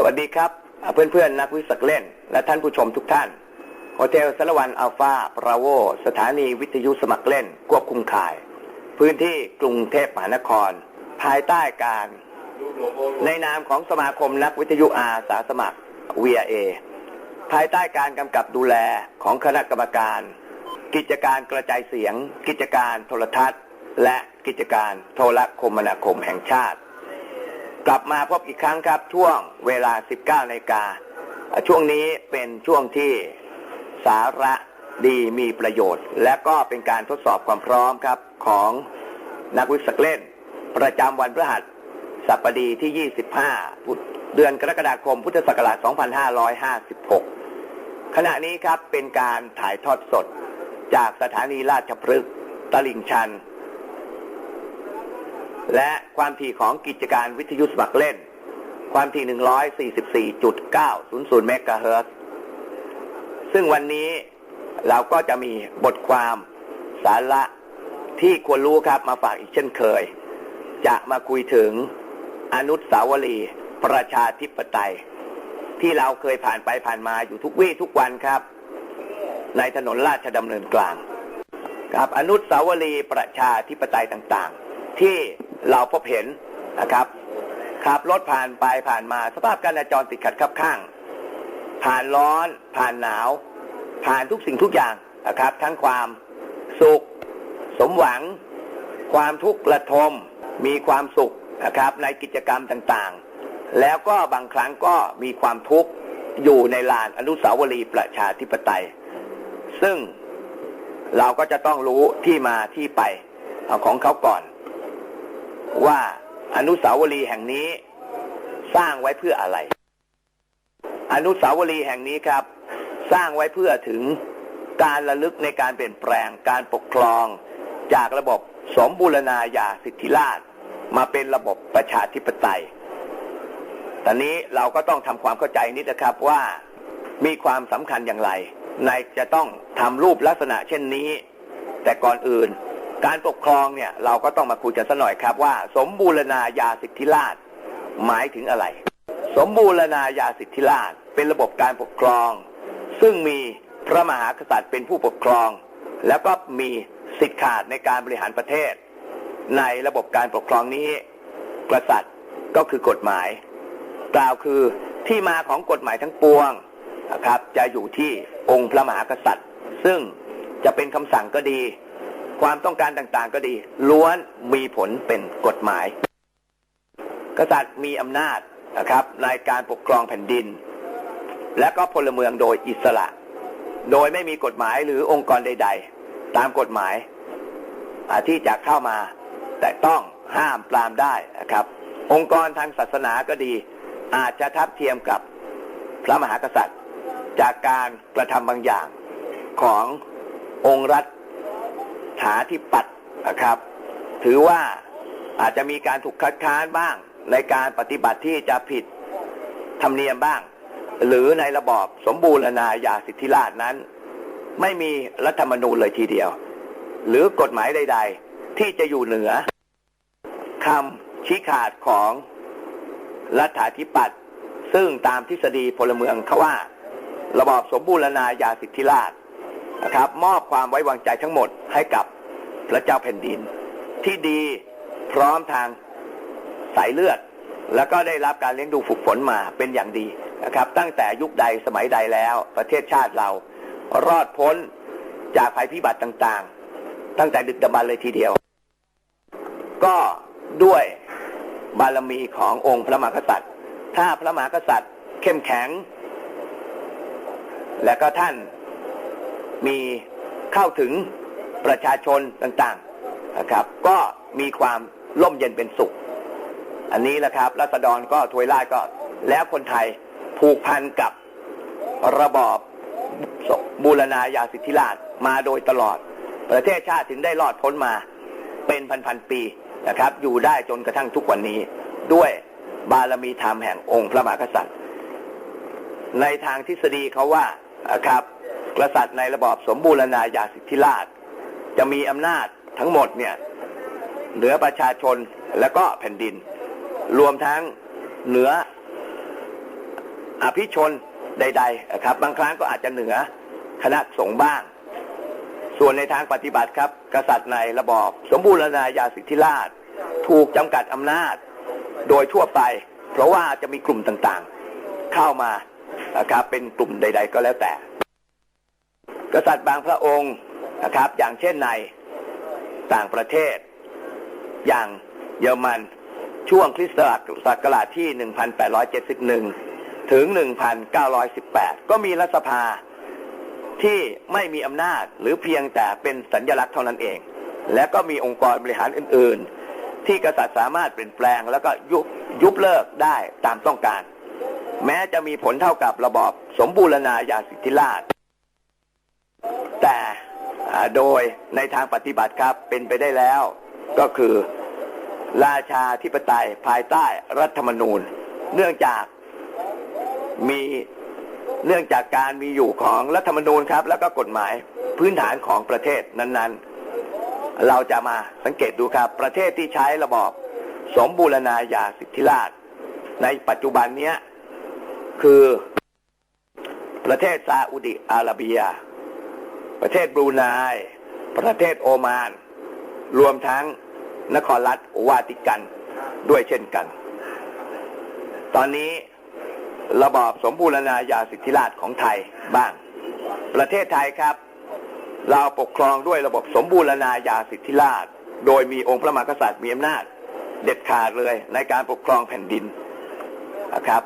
สวัสดีครับเพื่อนเพื่อนๆ นักวิสักเล่น และท่านผู้ชมทุกท่านโฮเทลสารวันอัลฟาบราโว สถานีวิทยุสมัครเล่น ควบคุมข่าย พื้นที่กรุงเทพมหานคร ภายใต้การ ในนามของสมาคมนักวิทยุอาสาสมัคร VRA ภายใต้การกำกับดูแลของคณะกรรมการ กิจการกระจายเสียง กิจการโทรทัศน์ และกิจการโทรคมนาคมแห่งชาติ กลับมาพบอีกครั้งครับช่วงเวลา 19นาฬิกาช่วงนี้เป็นช่วงที่สาระดีมีประโยชน์ และก็เป็นการทดสอบความพร้อมครับของนักวิสักเล่น ประจำวันพฤหัสบดีที่ 25 เดือนกรกฎาคมพุทธศักราช 2556 ขณะนี้ครับเป็นการถ่ายทอดสดจากสถานีราชพฤกษ์ตลิ่งชัน และความถี่ของกิจการวิทยุสมัครเล่น ความถี่ 144.900เมกะเฮิรตซ์ซึ่งวันนี้เราก็จะมีบทความสาระที่ควรรู้ครับมาฝากอีกเช่นเคย จะมาคุยถึงอนุสาวรีย์ประชาธิปไตย ที่เราเคยผ่านไปผ่านมาอยู่ทุกวี่ทุกวันครับ ในถนนราชดำเนินกลาง ครับอนุสาวรีย์ประชาธิปไตยต่างๆ ที่ เราพบเห็นนะครับขับรถผ่านไปผ่านมา สภาพการจราจรติดขัดคับข้าง ผ่านร้อนผ่านหนาว ผ่านทุกสิ่งทุกอย่างนะครับ ทั้งความสุข สมหวัง ความทุกข์ระทม มีความสุขนะครับ ในกิจกรรมต่างๆ แล้วก็บางครั้งก็มีความทุกข์อยู่ในลานอนุสาวรีย์ประชาธิปไตย ซึ่งเราก็จะต้องรู้ที่มาที่ไปของเขาก่อน ว่าอนุสาวรีย์แห่งนี้สร้างไว้เพื่ออะไร อนุสาวรีย์แห่งนี้ครับ สร้างไว้เพื่อถึงการระลึกในการเปลี่ยนแปลงการปกครอง จากระบบสมบูรณาญาสิทธิราชมาเป็นระบบประชาธิปไตย ตอนนี้เราก็ต้องทำความเข้าใจนิดนะครับว่ามีความสำคัญอย่างไร ในจะต้องทำรูปลักษณะเช่นนี้ แต่ก่อนอื่น การปกครองเนี่ยเราก็ต้องมาคุยกันสัหน่อยครับว่า สมบูรณาญาสิทธิราชหมายถึงอะไร สมบูรณาญาสิทธิราชเป็นระบบการปกครอง ซึ่งมีพระมหากษัตริย์เป็นผู้ปกครอง แล้วก็มีสิทธิขาดในการบริหารประเทศ ในระบบการปกครองนี้ กษัตริย์ก็คือกฎหมาย กล่าวคือที่มาของกฎหมายทั้งปวงนะครับจะอยู่ที่องค์พระมหากษัตริย์ ซึ่งจะเป็นคำสั่งก็ดี ความต้องการต่างๆ ก็ดี ล้วนมีผลเป็นกฎหมาย กษัตริย์มีอำนาจนะครับในการปกครองแผ่นดิน และก็พลเมืองโดยอิสระ โดยไม่มีกฎหมายหรือองค์กรใด ๆ ตามกฎหมายาที่จะเข้ามา แต่ต้องห้ามปรามได้นะครับ องค์กรทางศาสนาก็ดี อาจจะทับเทียมกับพระมหากษัตริย์ จากการกระทำบางอย่างขององค์รัฐ ฐาธิปัตย์นะครับ ถือว่าอาจจะมีการถูกคัดค้านบ้าง ในการปฏิบัติที่จะผิดธรรมเนียมบ้าง หรือในระบอบสมบูรณาญาสิทธิราชนั้น ไม่มีรัฐธรรมนูญเลยทีเดียว หรือกฎหมายใด ๆ ที่จะอยู่เหนือคำชี้ขาดของรัฐาธิปัตย์ซึ่งตามทฤษฎีพลเมืองเขาว่า ระบอบสมบูรณาญาสิทธิราช นะครับ มอบความไว้วางใจทั้งหมดให้กับพระเจ้าแผ่นดิน ที่ดีพร้อมทางสายเลือด แล้วก็ได้รับการเลี้ยงดูฝึกฝนมาเป็นอย่างดีนะครับ ตั้งแต่ยุคใดสมัยใดแล้ว ประเทศชาติเรารอดพ้นจากภัยพิบัติต่างๆ ตั้งแต่ดึกดำบรรเลยทีเดียว ก็ด้วยบารมีขององค์พระมหากษัตริย์ ถ้าพระมหากษัตริย์เข้มแข็ง และก็ท่าน มีเข้าถึงประชาชนต่างๆนะครับ ก็มีความร่มเย็นเป็นสุข อันนี้แหละครับรัษฎรก็ถวยล่ายก็ แล้วคนไทยผูกพันกับระบอบบูรณาญาสิทธิราชมาโดยตลอด ประเทศชาติถึงได้รอดพ้นมาเป็นพันๆปีนะครับ อยู่ได้จนกระทั่งทุกวันนี้ ด้วยบารมีธรรมแห่งองค์พระมหากษัตริย์ ในทางทฤษฎีเขาว่านะครับ กษัตริย์ในระบอบสมบูรณาญาสิทธิราช จะมีอำนาจทั้งหมดเนี่ยเหนือประชาชนและก็แผ่นดิน รวมทั้งเหนืออภิชนใดๆนะครับ บางครั้งก็อาจจะเหนือคณะสงฆ์บ้าง ส่วนในทางปฏิบัติครับ กษัตริย์ในระบอบสมบูรณาญาสิทธิราช ถูกจำกัดอำนาจโดยทั่วไป เพราะว่าจะมีกลุ่มต่างๆ เข้ามานะครับเป็นกลุ่มใด ๆ ก็แล้วแต่ กษัตริย์บางพระองค์นะครับ อย่างเช่นในต่างประเทศ อย่างเยอรมันช่วงคริสตศักราชที่ 1871 ถึง 1918 ก็มีรัฐสภาที่ไม่มีอำนาจหรือเพียงแต่เป็นสัญญลักษณ์เท่านั้นเอง และก็มีองค์กรบริหารอื่น ๆ ที่กษัตริย์สามารถเปลี่ยนแปลง แล้วก็ยุบยุบเลิกได้ตามต้องการ แม้จะมีผลเท่ากับระบอบสมบูรณาญาสิทธิราช โดยในทางปฏิบัติครับเป็นไปได้แล้ว ก็คือราชาธิปไตยภายใต้รัฐธรรมนูญ เนื่องจากมีเนื่องจากการมีอยู่ของรัฐธรรมนูญครับ แล้วก็กฎหมายพื้นฐานของประเทศนั้นๆ เราจะมาสังเกตดูครับ ประเทศที่ใช้ระบอบสมบูรณาญาสิทธิราชในปัจจุบันเนี้ยคือประเทศซาอุดิอาระเบีย ประเทศบรูไนประเทศโอมาน รวมทั้งนครรัฐวาติกันด้วยเช่นกัน ตอนนี้ระบอบสมบูรณาญาสิทธิราชของไทยบ้าง ประเทศไทยครับ เราปกครองด้วยระบบสมบูรณาญาสิทธิราช โดยมีองค์พระมหากษัตริย์มีอำนาจ เด็ดขาดเลยในการปกครองแผ่นดินนะครับ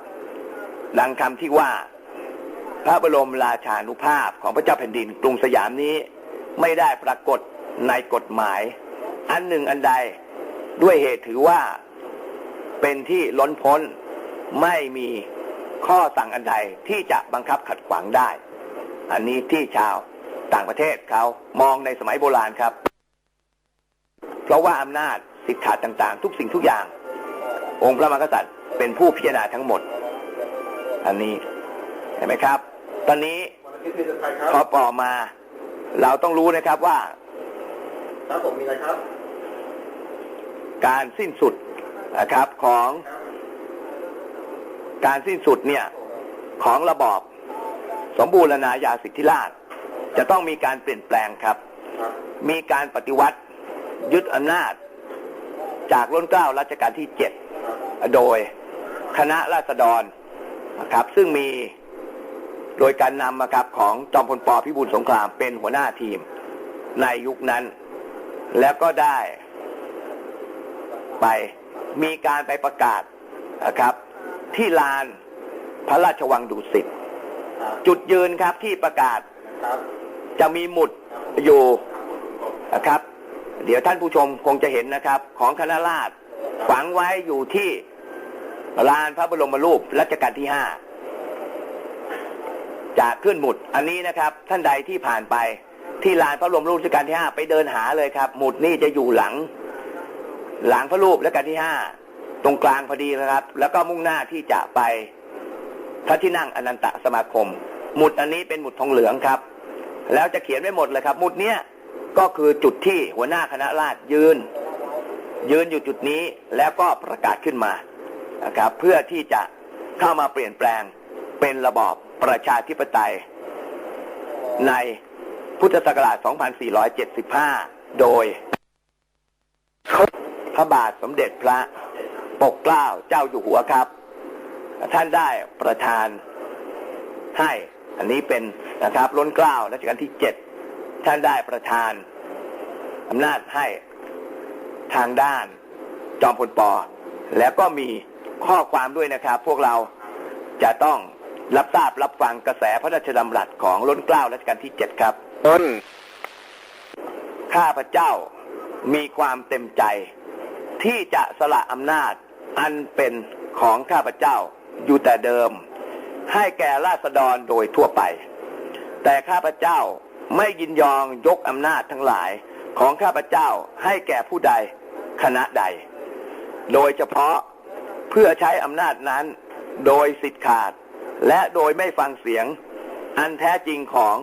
ดังคำที่ว่า พระบรมราชานุภาพของพระเจ้าแผ่นดินกรุงสยามนี้ไม่ได้ปรากฏในกฎหมาย อันหนึ่งอันใดด้วยเหตุถือว่าเป็นที่ล้นพ้นไม่มีข้อสั่งอันใดที่จะบังคับขัดขวางได้ อันนี้ที่ชาวต่างประเทศเขามองในสมัยโบราณครับ เพราะว่าอำนาจสิทธิขาดต่างๆ ทุกสิ่งทุกอย่าง องค์พระมหากษัตริย์เป็นผู้พิจารณาทั้งหมด อันนี้เห็นไหมครับ ตอนนี้วันอาทิตย์มีใครครับพอปอมา เราต้องรู้นะครับว่าครับผมมีอะไรครับ การสิ้นสุดนะครับของการสิ้นสุดเนี่ยของระบอบสมบูรณาญาสิทธิราชย์จะต้องมีการเปลี่ยนแปลงครับครับ มีการปฏิวัติยึดอำนาจ จากรุ่นเกล้ารัชกาลที่เจ็ดครับโดยคณะราษฎรนะครับ ซึ่งมี โดยการนำนะครับของจอมพลปพิบูลสงครามเป็นหัวหน้าทีมในยุคนั้น แล้วก็ได้ไปมีการไปประกาศนะครับ ที่ลานพระราชวังดุสิตจุดยืนครับที่ประกาศจะมีหมุดอยู่นะครับ เดี๋ยวท่านผู้ชมคงจะเห็นนะครับ ของคณะราษฎรฝังไว้อยู่ที่ลานพระบรมรูปรัชกาลที่ห้า จะขึ้นหมุดอันนี้นะครับ ท่านใดที่ผ่านไปที่ลานพระบรมรูปรัชกาลที่ห้าไปเดินหาเลยครับ หมุดนี่จะอยู่หลัง หลังพระรูปรัชกาลที่ห้าตรงกลางพอดีนะครับ แล้วก็มุ่งหน้าที่จะไปพระที่นั่งอนันตสมาคม หมุดอันนี้เป็นหมุดทองเหลืองครับ แล้วจะเขียนไว้หมดเลยครับ หมุดเนี้ยก็คือจุดที่หัวหน้าคณะราษฎรยืน ยืนอยู่จุดนี้แล้วก็ประกาศขึ้นมานะครับ เพื่อที่จะเข้ามาเปลี่ยนแปลงเป็นระบอบ ประชาธิปไตย ในพุทธศักราช 2475 โดยพระบาทสมเด็จพระปกเกล้าเจ้าอยู่หัวครับ ท่านได้ประทานให้ อันนี้เป็นนะครับล้นเกล้ารัชกาลที่เจ็ดท่านได้ประทานอำนาจให้ทางด้านจอมพลปอแล้วก็มีข้อความด้วยนะครับ พวกเราจะต้อง รับทราบรับฟังกระแสพระราชดำรัสของล้นเกล้ารัชกาลที่เจ็ดครับต้นข้าพเจ้ามีความเต็มใจ ที่จะสละอำนาจอันเป็นของข้าพเจ้าอยู่แต่เดิม ให้แก่ราษฎรโดยทั่วไป แต่ข้าพเจ้าไม่ยินยอมยกอำนาจทั้งหลายของข้าพเจ้าให้แก่ผู้ใดคณะใด โดยเฉพาะเพื่อใช้อำนาจนั้นโดยสิทธิ์ขาด และโดยไม่ฟังเสียงอันแท้จริงของ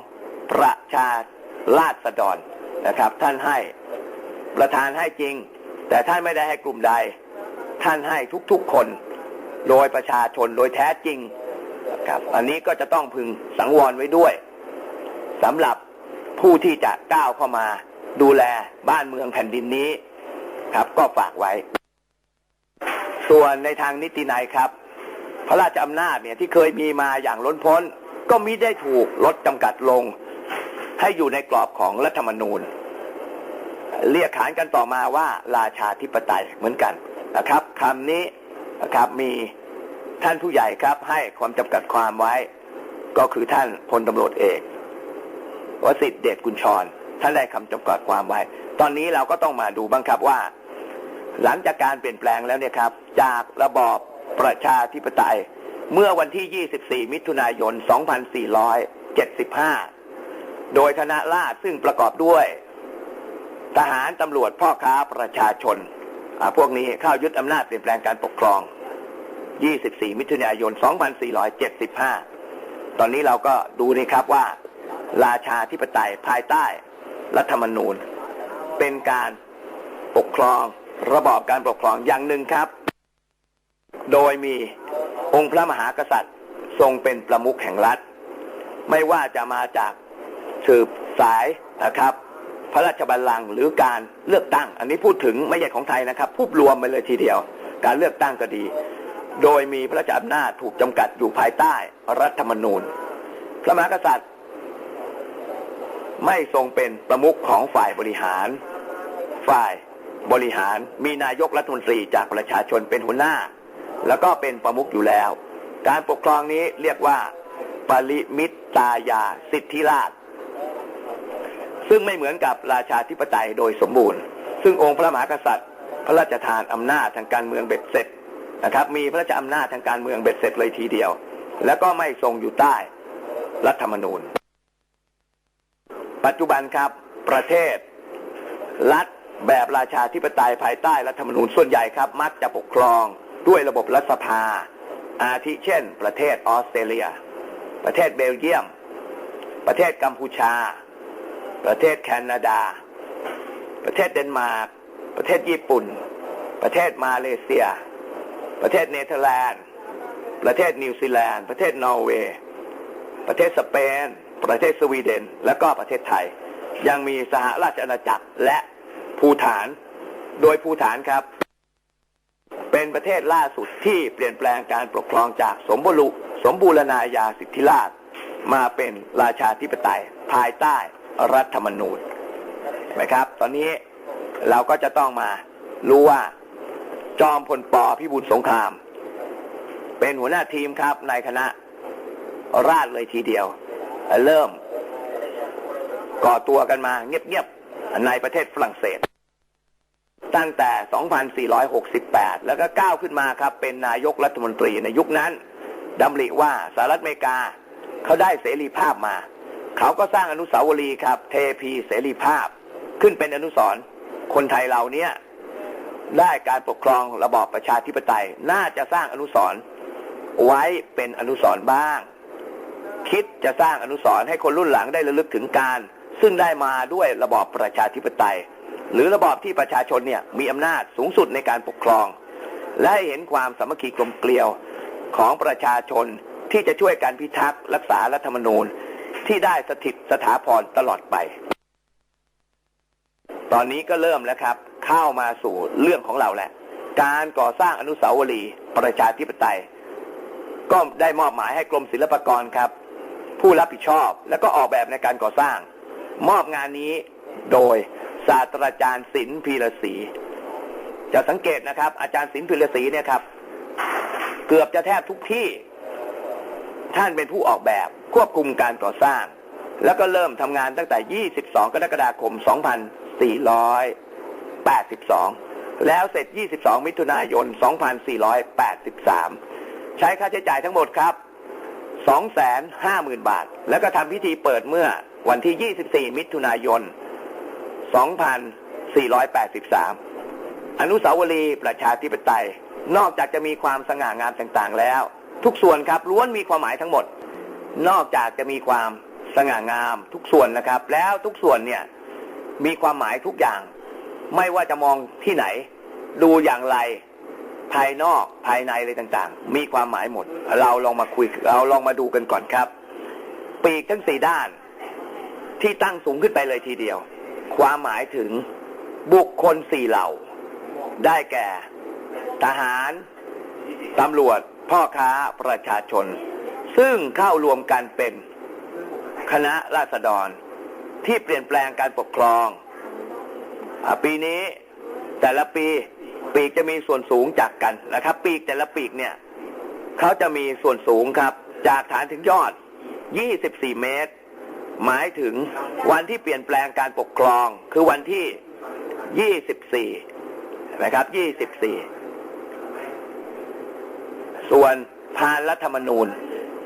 ประชาราษฎรนะครับ ท่านให้ประธานให้จริง แต่ท่านไม่ได้ให้กลุ่มใด ท่านให้ทุกๆคน โดยประชาชนโดยแท้จริงครับอันนี้ก็จะต้องพึงสังวรไว้ด้วยสำหรับผู้ที่จะก้าวเข้ามา ดูแลบ้านเมืองแผ่นดินนี้ครับ ก็ฝากไว้ ส่วนในทางนิตินัยครับ พระราชอำนาจเนี่ยที่เคยมีมาอย่างล้นพ้น ก็มิได้ถูกลดจำกัดลง ให้อยู่ในกรอบของรัฐธรรมนูญ เรียกขานกันต่อมาว่าราชาธิปไตยเหมือนกันนะครับคำนี้นะครับมีท่านผู้ใหญ่ครับให้ความจำกัดความไว้ ก็คือท่านพลตำรวจเอกวสิทธิเดชกุญชรท่านได้คำจำกัดความไว้ ตอนนี้เราก็ต้องมาดูบ้างครับว่า หลังจากการเปลี่ยนแปลงแล้วเนี่ยครับ จากระบอบ ประชาธิปไตย เมื่อวันที่ 24 มิถุนายน 2475 โดยคณะราษฎรซึ่งประกอบด้วย ทหารตำรวจพ่อค้าประชาชน พวกนี้เข้ายึดอำนาจเปลี่ยนแปลงการปกครอง 24 มิถุนายน 2475 ตอนนี้เราก็ดูนี่ครับว่า ราชาธิปไตยภายใต้รัฐธรรมนูญ เป็นการปกครองระบอบการปกครองอย่างหนึ่งครับ โดยมีองค์พระมหากษัตริย์ทรงเป็นประมุขแห่งรัฐ ไม่ว่าจะมาจากสืบสายนะครับ พระราชบัลลังก์หรือการเลือกตั้ง อันนี้พูดถึงไม่ใช่ของไทยนะครับพูดรวมไปเลยทีเดียว การเลือกตั้งก็ดี โดยมีพระราชอำนาจถูกจำกัดอยู่ภายใต้รัฐธรรมนูญ พระมหากษัตริย์ ไม่ทรงเป็นประมุขของฝ่ายบริหาร ฝ่ายบริหารมีนายกรัฐมนตรีจากประชาชนเป็นหัวหน้า แล้วก็เป็นประมุขอยู่แล้ว การปกครองนี้เรียกว่า ปริมิตตายาสิทธิราช ซึ่งไม่เหมือนกับราชาธิปไตยโดยสมบูรณ์ ซึ่งองค์พระมหากษัตริย์ พระราชทานอำนาจทางการเมืองเบ็ดเสร็จนะครับ มีพระราชอำนาจทางการเมืองเบ็ดเสร็จเลยทีเดียว แล้วก็ไม่ทรงอยู่ใต้รัฐธรรมนูญ ปัจจุบันครับประเทศ รัฐแบบราชาธิปไตยภายใต้รัฐธรรมนูญส่วนใหญ่ครับ มักจะปกครอง ด้วยระบบรัฐสภา อาทิเช่น ประเทศออสเตรเลีย ประเทศเบลเยียม ประเทศกัมพูชา ประเทศแคนาดา ประเทศเดนมาร์ก ประเทศญี่ปุ่น ประเทศมาเลเซีย ประเทศเนเธอร์แลนด์ ประเทศนิวซีแลนด์ ประเทศนอร์เวย์ ประเทศสเปน ประเทศสวีเดน และก็ประเทศไทย ยังมีสหราชอาณาจักรและภูฐาน โดยภูฐานครับ เป็นประเทศล่าสุดที่เปลี่ยนแปลงการปกครองจากสมบูรณสมบูรณาญาสิทธิราชมาเป็นราชาธิปไตยภายใต้รัฐธรรมนูญนไหมครับ ตอนนี้เราก็จะต้องมารู้ว่าจอมพลปพิบูลสงคราม เป็นหัวหน้าทีมครับในคณะราชเลยทีเดียว เริ่มก่อตัวกันมาเงียบๆในประเทศฝรั่งเศส ตั้งแต่ 2468 แล้วก็ก้าวขึ้นมาครับ เป็นนายกรัฐมนตรีในยุคนั้นดำริว่าสหรัฐอเมริกาเขาได้เสรีภาพมา เขาก็สร้างอนุสาวรีย์ครับ เทพีเสรีภาพ ขึ้นเป็นอนุสรณ์คนไทยเราเนี่ยได้การปกครองระบอบประชาธิปไตย น่าจะสร้างอนุสรณ์ไว้เป็นอนุสรณ์บ้าง คิดจะสร้างอนุสรณ์ให้คนรุ่นหลังได้ระลึกถึงการ ซึ่งได้มาด้วยระบอบประชาธิปไตย หรือระบอบที่ประชาชนเนี่ยมีอำนาจสูงสุดในการปกครอง และให้เห็นความสามัคคีกลมเกลียวของประชาชนที่จะช่วยการพิทักษ์รักษารัฐธรรมนูญที่ได้สถิตสถาพรตลอดไป ตอนนี้ก็เริ่มแล้วครับ เข้ามาสู่เรื่องของเราแหละ การก่อสร้างอนุสาวรีย์ประชาธิปไตย ก็ได้มอบหมายให้กรมศิลปากรครับ ผู้รับผิดชอบและก็ออกแบบในการก่อสร้าง มอบงานนี้โดย ศาสตราจารย์ศิลป์พีรศรีจะสังเกตนะครับ อาจารย์ศิลป์พีรศรีเนี่ยครับ เกือบจะแทบทุกที่ ท่านเป็นผู้ออกแบบควบคุมการก่อสร้าง แล้วก็เริ่มทำงานตั้งแต่ 22 กรกฎาคม 2482 แล้วเสร็จ 22 มิถุนายน 2483 ใช้ค่าใช้จ่ายทั้งหมดครับ 250,000 บาท แล้วก็ทำพิธีเปิดเมื่อวันที่ 24 มิถุนายน 2483 อนุสาวรีย์ประชาธิปไตย นอกจากจะมีความสง่างามต่างๆแล้ว ทุกส่วนครับล้วนมีความหมายทั้งหมด นอกจากจะมีความสง่างามทุกส่วนนะครับ แล้วทุกส่วนเนี่ยมีความหมายทุกอย่าง ไม่ว่าจะมองที่ไหน ดูอย่างไรภายนอกภายในอะไรต่างๆ มีความหมายหมด เราลองมาคุยเราลองมาดูกันก่อนครับ ปีกทั้งสี่ด้านที่ตั้งสูงขึ้นไปเลยทีเดียว ความหมายถึงบุคคลสี่เหล่า ได้แก่ ทหาร ตำรวจ พ่อค้าประชาชน ซึ่งเข้ารวมกันเป็นคณะราษฎรที่เปลี่ยนแปลงการปกครองอปีนี้แต่ละปีปีกจะมีส่วนสูงจากกันนะครับ ปีกแต่ละปีกเนี่ยเขาจะมีส่วนสูงครับ จากฐานถึงยอด 24 เมตร หมายถึงวันที่เปลี่ยนแปลงการปกครองคือวันที่24นะครับ24ส่วนพานรัฐธรรมนูญ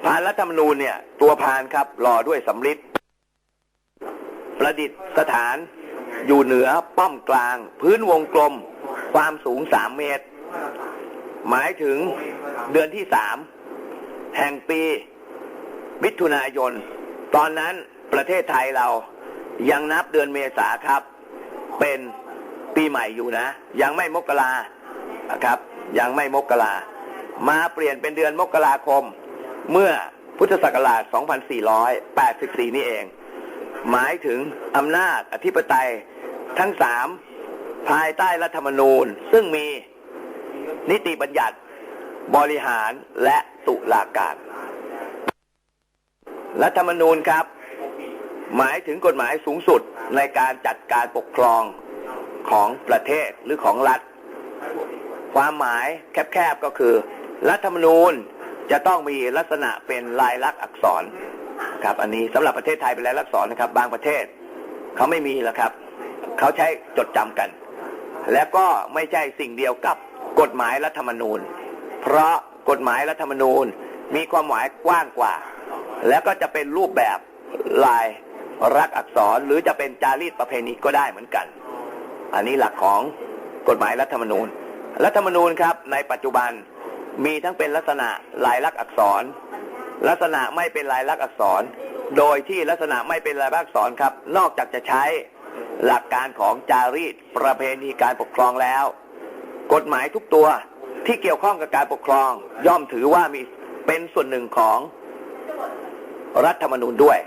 พานรัฐธรรมนูญเนี่ย ตัวพานครับหล่อด้วยสำริดประดิษฐานอยู่เหนือป้อมกลาง พื้นวงกลม ความสูงสามเมตร หมายถึงเดือนที่สามแห่งปีมิถุนายน ตอนนั้น ประเทศไทยเรายังนับเดือนเมษาครับ เป็นปีใหม่อยู่นะ ยังไม่มกราครับ ยังไม่มกรามาเปลี่ยนเป็นเดือนมกราคม เมื่อพุทธศักราช 2484 นี่เอง หมายถึงอำนาจอธิปไตยทั้งสามภายใต้รัฐธรรมนูญ ซึ่งมีนิติบัญญัติบริหารและตุลาการ รัฐธรรมนูญครับ หมายถึงกฎหมายสูงสุดในการจัดการปกครองของประเทศหรือของรัฐ ความหมายแคบๆก็คือ รัฐธรรมนูญจะต้องมีลักษณะเป็นลายลักษณ์อักษรครับ อันนี้สำหรับประเทศไทยเป็นลายลักษณ์อักษรนะครับ บางประเทศเขาไม่มีแล้วครับ เขาใช้จดจำกัน และก็ไม่ใช่สิ่งเดียวกับกฎหมายรัฐธรรมนูญ เพราะกฎหมายรัฐธรรมนูญมีความหมายกว้างกว่า แล้วก็จะเป็นรูปแบบลาย รักอักษรหรือจะเป็นจารีตประเพณีก็ได้เหมือนกัน อันนี้หลักของกฎหมายรัฐธรรมนูญ รัฐธรรมนูญครับในปัจจุบันมีทั้งเป็นลักษณะลายลักษณ์อักษร ลักษณะไม่เป็นลายลักษณ์อักษร โดยที่ลักษณะไม่เป็นลายลักษณ์อักษรครับ นอกจากจะใช้หลักการของจารีตประเพณีการปกครองแล้ว กฎหมายทุกตัวที่เกี่ยวข้องกับการปกครอง ย่อมถือว่ามีเป็นส่วนหนึ่งของรัฐธรรมนูญด้วย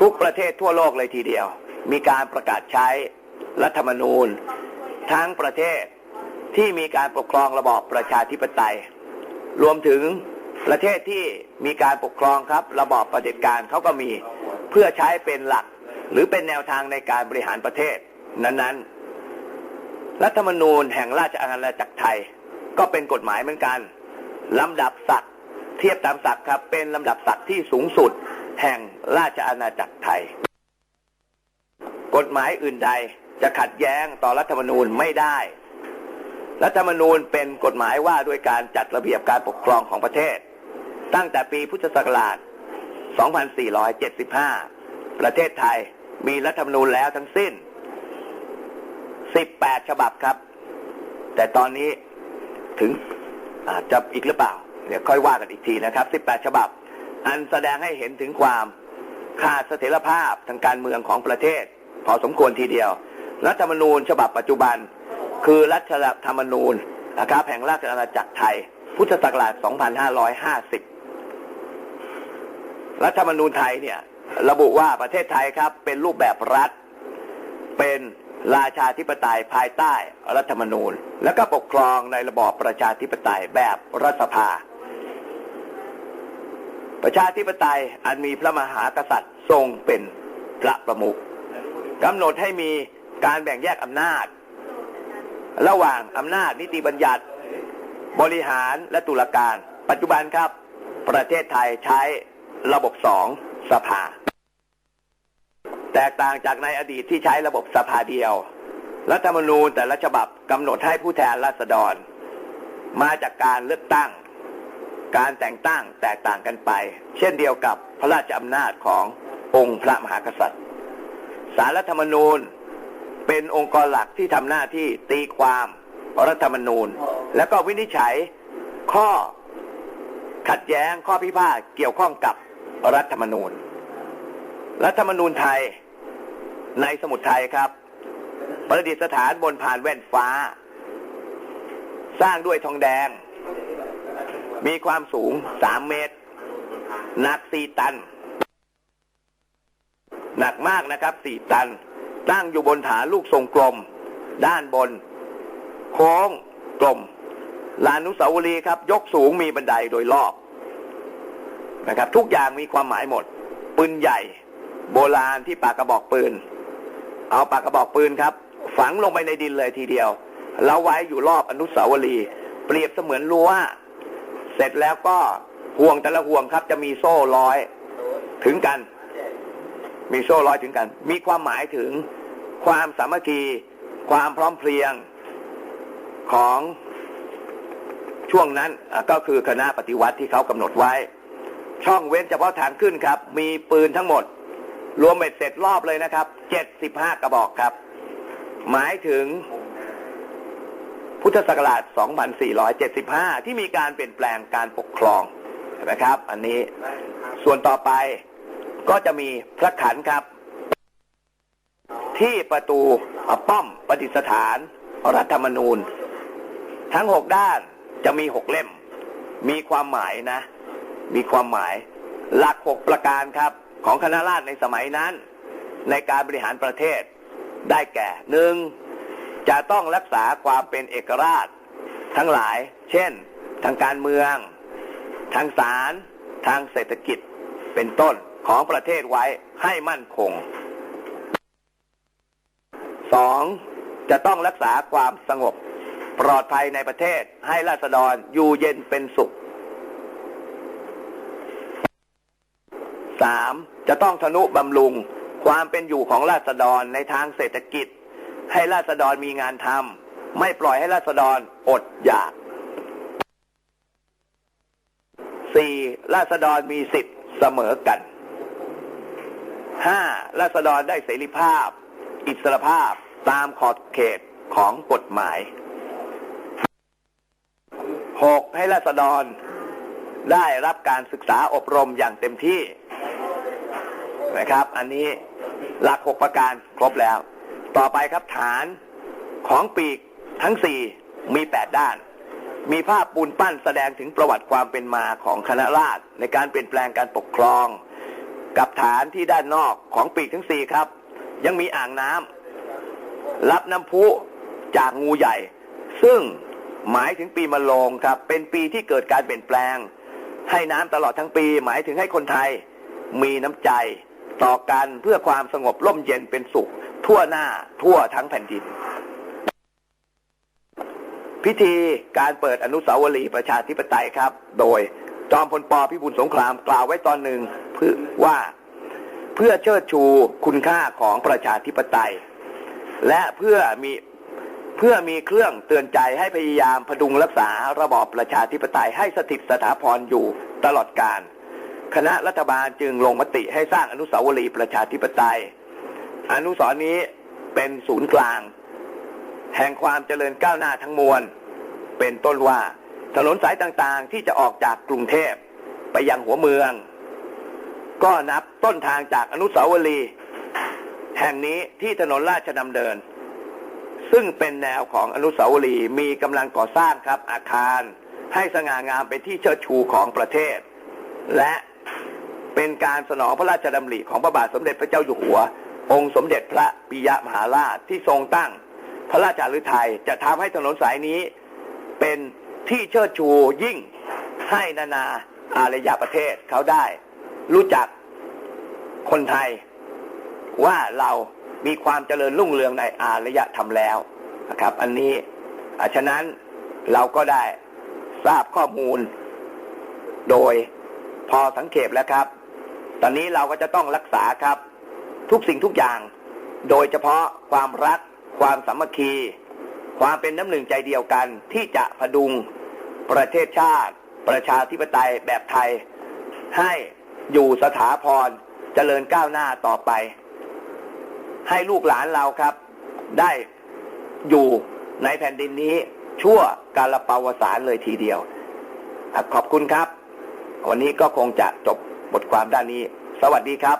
ทุกประเทศทั่วโลกเลยทีเดียว มีการประกาศใช้รัฐธรรมนูญ ทั้งประเทศที่มีการปกครองระบอบประชาธิปไตย รวมถึงประเทศที่มีการปกครองครับ ระบอบประเผด็จการเขาก็มีเพื่อใช้เป็นหลัก หรือเป็นแนวทางในการบริหารประเทศ นั้นๆ รัฐธรรมนูญแห่งราชอาณาจักรไทย ก็เป็นกฎหมายเหมือนกันลำดับศักดิ์เทียบตามศักดิ์ครับเป็นลำดับศักดิ์ที่สูงสุด แห่งราชอาณาจักรไทย กฎหมายอื่นใดจะขัดแย้งต่อรัฐธรรมนูญไม่ได้ รัฐธรรมนูญเป็นกฎหมายว่าด้วยการจัดระเบียบการปกครองของประเทศ ตั้งแต่ปีพุทธศักราช 2475 ประเทศไทยมีรัฐธรรมนูญแล้วทั้งสิ้น 18 ฉบับครับ แต่ตอนนี้ถึงอาจจะอีกหรือเปล่า เดี๋ยวค่อยว่ากันอีกทีนะครับ 18 ฉบับ อันแสดงให้เห็นถึงความขาดเสถียรภาพทางการเมืองของประเทศ พอสมควรทีเดียว รัฐธรรมนูญฉบับปัจจุบัน คือรัฐธรรมนูญนะครับแห่งราชอาณาจักรไทย พุทธศักราช 2550 รัฐธรรมนูญไทยเนี่ยระบุว่าประเทศไทยครับเป็นรูปแบบรัฐ เป็นราชาธิปไตยภายใต้รัฐธรรมนูญ แล้วก็ปกครองในระบอบประชาธิปไตยแบบรัฐสภา ประชาธิปไตยอันมีพระมหากษัตริย์ทรงเป็นพระประมุขกำหนดให้มีการแบ่งแยกอำนาจ ระหว่างอำนาจนิติบัญญัติ บริหารและตุลาการ ปัจจุบันครับ ประเทศไทยใช้ระบบสองสภา แตกต่างจากในอดีตที่ใช้ระบบสภาเดียว รัฐธรรมนูญแต่ละฉบับกำหนดให้ผู้แทนราษฎร มาจากการเลือกตั้ง การแต่งตั้งแตกต่างกันไป เช่นเดียวกับพระราชอำนาจขององค์พระมหากษัตริย์สารรัฐธรรมนูญเป็นองค์กรหลักที่ทำหน้าที่ตีความรัฐธรรมนูญ แล้วก็วินิจฉัยข้อขัดแย้งข้อพิพาทเกี่ยวข้องกับรัฐธรรมนูญ รัฐธรรมนูญไทยในสมุดไทยครับ ประดิษฐานบนผ่านแว่นฟ้า สร้างด้วยทองแดง มีความสูงสามเมตร หนักสี่ตัน หนักมากนะครับสี่ตัน ตั้งอยู่บนฐานลูกทรงกลม ด้านบน โค้งกลม ลานุสาวรีย์ครับ ยกสูงมีบันไดโดยรอบนะครับ ทุกอย่างมีความหมายหมด ปืนใหญ่ โบราณที่ปากกระบอกปืน เอาปากกระบอกปืนครับ ฝังลงไปในดินเลยทีเดียวแล้วไว้อยู่รอบอนุสาวรีย์เปรียบเสมือนรั้ว เสร็จแล้วก็ห่วงแต่ละห่วงครับ จะมีโซ่ร้อยถึงกัน มีโซ่ร้อยถึงกัน มีความหมายถึงความสามัคคี ความพร้อมเพรียงของช่วงนั้นก็คือคณะปฏิวัติที่เขากำหนดไว้ ช่องเว้นเฉพาะทางขึ้นครับ มีปืนทั้งหมด รวมเบ็ดเสร็จรอบเลยนะครับ75กระบอกครับ หมายถึง พุทธศักราช 2475 ที่มีการเปลี่ยนแปลงการปกครองนะครับ อันนี้ส่วนต่อไปก็จะมีพระขันครับ ที่ประตูป้อมปฏิสถานรัฐธรรมนูญ ทั้งหกด้านจะมีหกเล่ม มีความหมายนะ มีความหมาย หลักหกประการครับ ของคณะราษฎรในสมัยนั้น ในการบริหารประเทศได้แก่หนึ่ง จะต้องรักษาความเป็นเอกราช ทั้งหลาย เช่น ทางการเมือง ทางศาลทางเศรษฐกิจเป็นต้นของประเทศไว้ให้มั่นคงสองจะต้องรักษาความสงบ ปลอดภัยในประเทศให้ราษฎรอยู่เย็นเป็นสุขสามจะต้องทนุบำรุงความเป็นอยู่ของราษฎรในทางเศรษฐกิจ ให้ราษฎรมีงานทำไม่ปล่อยให้ราษฎรอดอยากสี่ราษฎรมีสิทธิ์เสมอกันห้าราษฎรได้เสรีภาพ อิสรภาพตามขอบเขตของกฎหมายหกให้ราษฎรได้รับการศึกษาอบรมอย่างเต็มที่นะครับ อันนี้หลักหกประการครบแล้ว ต่อไปครับฐานของปีกทั้งสี่มีแปดด้าน มีภาพปูนปั้นแสดงถึงประวัติความเป็นมาของคณะราษฎรในการเปลี่ยนแปลงการปกครอง กับฐานที่ด้านนอกของปีกทั้งสี่ครับ ยังมีอ่างน้ำรับน้ำพุจากงูใหญ่ ซึ่งหมายถึงปีมะโรงครับ เป็นปีที่เกิดการเปลี่ยนแปลง ให้น้ำตลอดทั้งปี หมายถึงให้คนไทยมีน้ำใจ ต่อกันเพื่อความสงบร่มเย็นเป็นสุข ทั่วหน้าทั่วทั้งแผ่นดิน พิธีการเปิดอนุสาวรีย์ประชาธิปไตยครับ โดยจอมพลปพิบูลสงครามกล่าวไว้ตอนหนึ่งเพื่อว่าเพื่อเชิดชูคุณค่าของประชาธิปไตย และเพื่อมีเพื่อมีเครื่องเตือนใจให้พยายามพดุงรักษาระบอบประชาธิปไตยให้สถิตสถาพรอยู่ตลอดกาลคณะรัฐบาลจึงลงมติให้สร้างอนุสาวรีย์ประชาธิปไตย อนุสรณ์นี้เป็นศูนย์กลาง แห่งความเจริญก้าวหน้าทั้งมวล เป็นต้นว่าถนนสายต่างๆ ที่จะออกจากกรุงเทพไปยังหัวเมือง ก็นับต้นทางจากอนุสาวรีย์แห่งนี้ที่ถนนราชดำเนิน ซึ่งเป็นแนวของอนุสาวรีย์มีกำลังก่อสร้างครับอาคาร ให้สง่างามเป็นที่เชิดชูของประเทศ และเป็นการสนองพระราชดำริของพระบาทสมเด็จพระเจ้าอยู่หัว องค์สมเด็จพระปิยมหาราชที่ทรงตั้งพระราชาฤทัยจะทำให้ถนนสายนี้เป็นที่เชิดชูยิ่งให้นานาอารยประเทศเขาได้ รู้จักคนไทยว่าเรามีความเจริญรุ่งเรืองในอารยธรรมแล้วนะครับ อันนี้อะฉะนั้นเราก็ได้ทราบข้อมูล โดยพอสังเขปแล้วครับ ตอนนี้เราก็จะต้องรักษาครับ ทุกสิ่งทุกอย่าง โดยเฉพาะความรัก ความสามัคคี ความเป็นน้ำหนึ่งใจเดียวกันที่จะพดุงประเทศชาติ ประชาธิปไตยแบบไทย ให้อยู่สถาพรเจริญก้าวหน้าต่อไป ให้ลูกหลานเราครับ ได้อยู่ในแผ่นดินนี้ ชั่วกาลปาวสารเลยทีเดียว ขอบคุณครับ วันนี้ก็คงจะจบบทความด้านนี้ สวัสดีครับ